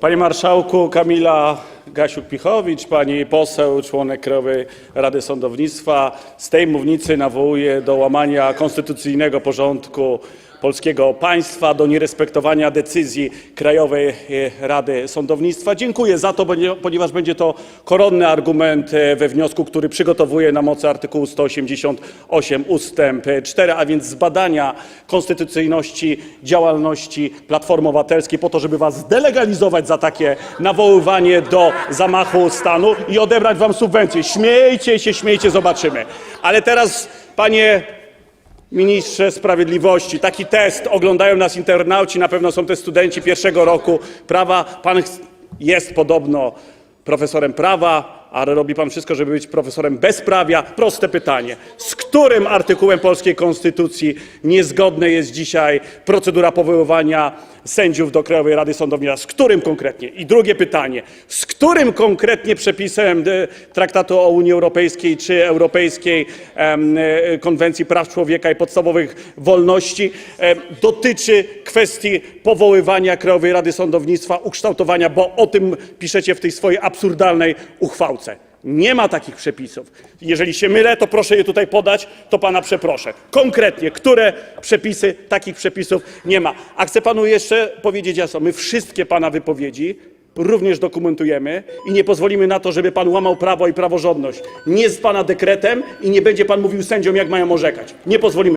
Panie Marszałku, Kamila Gasiuk-Pichowicz, pani poseł, członek Krajowej Rady Sądownictwa, z tej mównicy nawołuje do łamania konstytucyjnego porządku polskiego państwa, do nierespektowania decyzji Krajowej Rady Sądownictwa. Dziękuję za to, ponieważ będzie to koronny argument e, we wniosku, który przygotowuję na mocy artykułu 188 ustęp 4, a więc zbadania konstytucyjności działalności Platformy Obywatelskiej po to, żeby was zdelegalizować za takie nawoływanie do zamachu stanu i odebrać wam subwencje. Śmiejcie się, śmiejcie, zobaczymy. Ale teraz, panie Ministrze Sprawiedliwości, taki test. Oglądają nas internauci, na pewno są to studenci pierwszego roku prawa. Pan jest podobno profesorem prawa, ale robi pan wszystko, żeby być profesorem bezprawia. Proste pytanie. Z którym artykułem polskiej konstytucji niezgodna jest dzisiaj procedura powoływania sędziów do Krajowej Rady Sądownictwa? Z którym konkretnie? I drugie pytanie. Z którym konkretnie przepisem Traktatu o Unii Europejskiej czy Europejskiej e, Konwencji Praw Człowieka i Podstawowych Wolności dotyczy kwestii powoływania Krajowej Rady Sądownictwa, ukształtowania, bo o tym piszecie w tej swojej absurdalnej uchwałce. Nie ma takich przepisów. Jeżeli się mylę, to proszę je tutaj podać, to pana przeproszę. Konkretnie, które przepisy, takich przepisów nie ma. A chcę panu jeszcze powiedzieć jasno, my wszystkie pana wypowiedzi również dokumentujemy i nie pozwolimy na to, żeby pan łamał prawo i praworządność. Nie z pana dekretem i nie będzie pan mówił sędziom, jak mają orzekać. Nie pozwolimy.